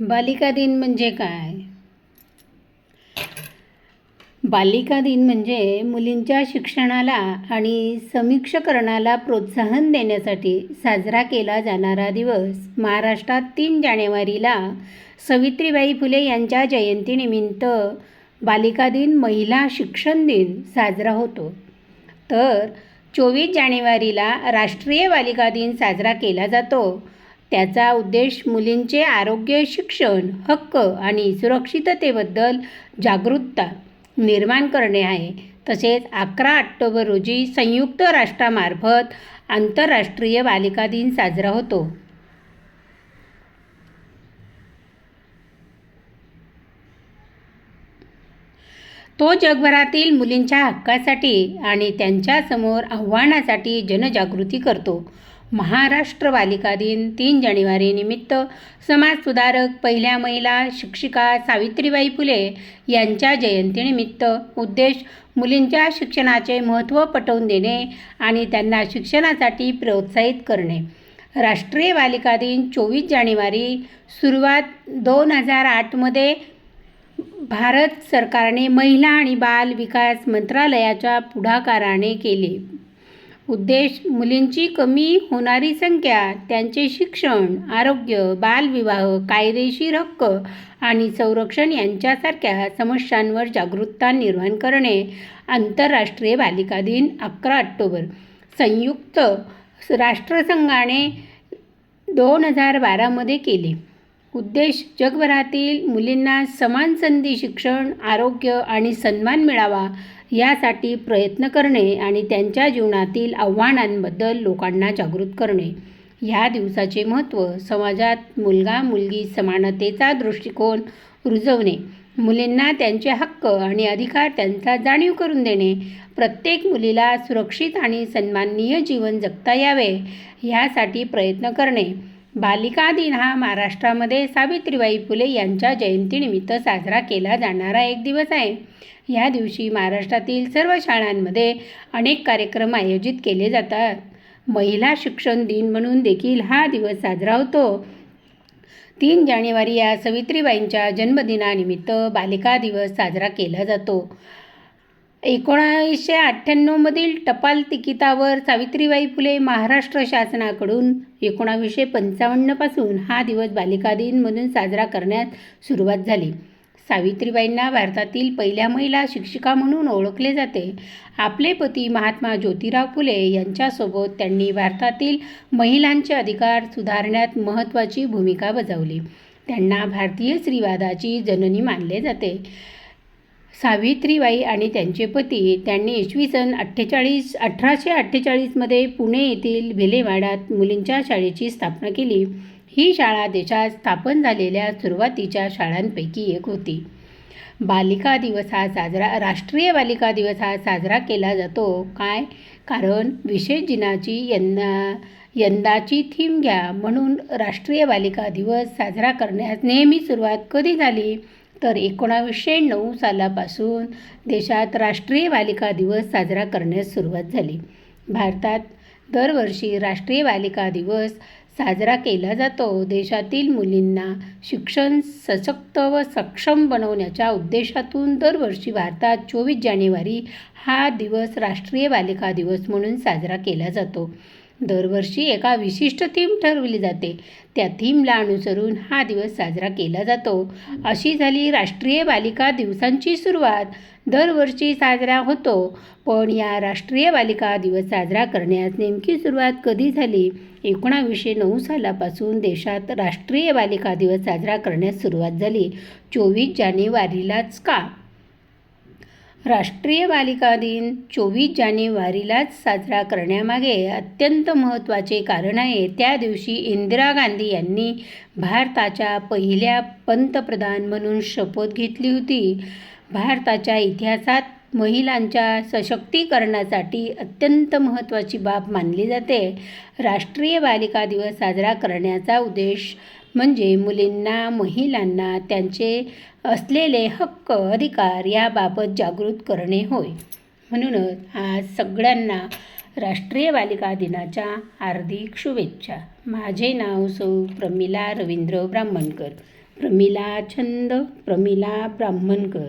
बालिका दिन म्हणजे काय? बालिका दिन म्हणजे मुलींच्या शिक्षणाला आणि समीक्षकरणाला प्रोत्साहन देण्यासाठी साजरा केला जाणारा दिवस. महाराष्ट्रात तीन जानेवारीला सावित्रीबाई फुले यांच्या जयंतीनिमित्त बालिका दिन महिला शिक्षण दिन साजरा होतो. तर चोवीस जानेवारीला राष्ट्रीय बालिका दिन साजरा केला जातो. त्याचा उद्देश मुलींचे आरोग्य शिक्षण हक्क आणि सुरक्षिततेबद्दल जागरूकता निर्माण करणे आहे. तसेच अकरा ऑक्टोबर रोजी संयुक्त राष्ट्रामार्फत आंतरराष्ट्रीय बालिका दिन साजरा होतो. तो जगभरातील मुलींच्या हक्कासाठी आणि त्यांच्यासमोर आव्हानासाठी जनजागृती करतो. महाराष्ट्र बालिका दिन तीन जानेवारीनिमित्त समाजसुधारक पहिल्या महिला शिक्षिका सावित्रीबाई फुले यांच्या जयंतीनिमित्त उद्देश मुलींच्या शिक्षणाचे महत्त्व पटवून देणे आणि त्यांना शिक्षणासाठी प्रोत्साहित करणे. राष्ट्रीय बालिका दिन चोवीस जानेवारी सुरुवात दोन हजार आठमध्ये भारत सरकारने महिला आणि बाल विकास मंत्रालयाच्या पुढाकाराने केले. उद्देश मुलींची कमी होणारी संख्या त्यांचे शिक्षण आरोग्य बालविवाह कायदेशीर हक्क आणि संरक्षण यांच्यासारख्या समस्यांवर जागरूकता निर्माण करणे आंतरराष्ट्रीय बालिका दिन अकरा ऑक्टोबर संयुक्त राष्ट्रसंघाने दोन हजार बारामध्ये केले. उद्देश जगभरातील मुलींना समान संधी शिक्षण आरोग्य आणि सन्मान मिळावा यासाठी प्रयत्न करणे आणि त्यांच्या जीवनातील आव्हानांबद्दल लोकांना जागृत करणे. ह्या दिवसाचे महत्त्व समाजात मुलगा मुलगी समानतेचा दृष्टिकोन रुजवणे मुलींना त्यांचे हक्क आणि अधिकार त्यांचा जाणीव करून देणे प्रत्येक मुलीला सुरक्षित आणि सन्माननीय जीवन जगता यावे ह्यासाठी प्रयत्न करणे. बालिका दिन हा महाराष्ट्रामध्ये सावित्रीबाई फुले यांच्या जयंतीनिमित्त साजरा केला जाणारा एक दिवस आहे. या दिवशी महाराष्ट्रातील सर्व शाळांमध्ये अनेक कार्यक्रम आयोजित केले जातात. महिला शिक्षण दिन म्हणून देखील हा दिवस साजरा होतो. तीन जानेवारी या सावित्रीबाईंच्या जन्मदिनानिमित्त बालिका दिवस साजरा केला जातो. एकोणावीसशे अठ्ठ्याण्णवमधील टपाल तिकिटावर सावित्रीबाई फुले महाराष्ट्र शासनाकडून एकोणावीसशे पंचावन्नपासून हा दिवस बालिका दिन म्हणून साजरा करण्यात सुरुवात झाली. सावित्रीबाईंना भारतातील पहिल्या महिला शिक्षिका म्हणून ओळखले जाते. आपले पती महात्मा ज्योतिराव फुले यांच्यासोबत त्यांनी भारतातील महिलांचे अधिकार सुधारण्यात महत्त्वाची भूमिका बजावली. त्यांना भारतीय स्त्रीवादाची जननी मानले जाते. सावित्रीबाई आणि त्यांचे पती त्यांनी इसवी सन अठ्ठेचाळीस अठराशे अठ्ठेचाळीसमध्ये पुणे येथील भिलेवाडात मुलींच्या शाळेची स्थापना केली. ही शाळा देशात स्थापन झालेल्या सुरुवातीच्या शाळांपैकी एक होती. बालिका दिवस हा साजरा राष्ट्रीय बालिका दिवस हा साजरा केला जातो. काय? कारण विशेष दिनाची यंदा यंदाची थीम घ्या म्हणून राष्ट्रीय बालिका दिवस साजरा करण्यास नेहमी सुरुवात कधी झाली? तर एकोणावीसशे नऊ सालापासून देशात राष्ट्रीय बालिका दिवस साजरा करण्यास सुरुवात झाली. भारतात दरवर्षी राष्ट्रीय बालिका दिवस साजरा केला जातो. देशातील मुलींना शिक्षण सशक्त व सक्षम बनवण्याच्या उद्देशातून दरवर्षी भारतात चोवीस जानेवारी हा दिवस राष्ट्रीय बालिका दिवस म्हणून साजरा केला जातो. दरवर्षी एका विशिष्ट थीम ठरवली जाते. त्या थीमला अनुसरून हा दिवस साजरा केला जातो. अशी झाली राष्ट्रीय बालिका दिवसांची सुरुवात. दरवर्षी साजरा होतो. पण या राष्ट्रीय बालिका दिवस साजरा करण्यास नेमकी सुरुवात कधी झाली? एकोणावीसशे नऊ सालापासून देशात राष्ट्रीय बालिका दिवस साजरा करण्यास सुरुवात झाली. चोवीस जानेवारीलाच का? राष्ट्रीय बालिका दिन चोवीस जानेवारीलाच साजरा करण्यामागे अत्यंत महत्त्वाचे कारण आहे. त्या दिवशी इंदिरा गांधी यांनी भारताच्या पहिल्या पंतप्रधान म्हणून शपथ घेतली होती. भारताच्या इतिहासात महिलांच्या सशक्तीकरणासाठी अत्यंत महत्त्वाची बाब मानली जाते. राष्ट्रीय बालिका दिवस साजरा करण्याचा उद्देश म्हणजे मुलींना महिलांना त्यांचे असलेले हक्क अधिकार याबाबत जागृत करणे होय. म्हणूनच आज सगळ्यांना राष्ट्रीय बालिका दिनाच्या हार्दिक शुभेच्छा. माझे नाव सौ प्रमिला रवींद्र ब्राह्मणकर. प्रमिला छंद प्रमिला ब्राह्मणकर.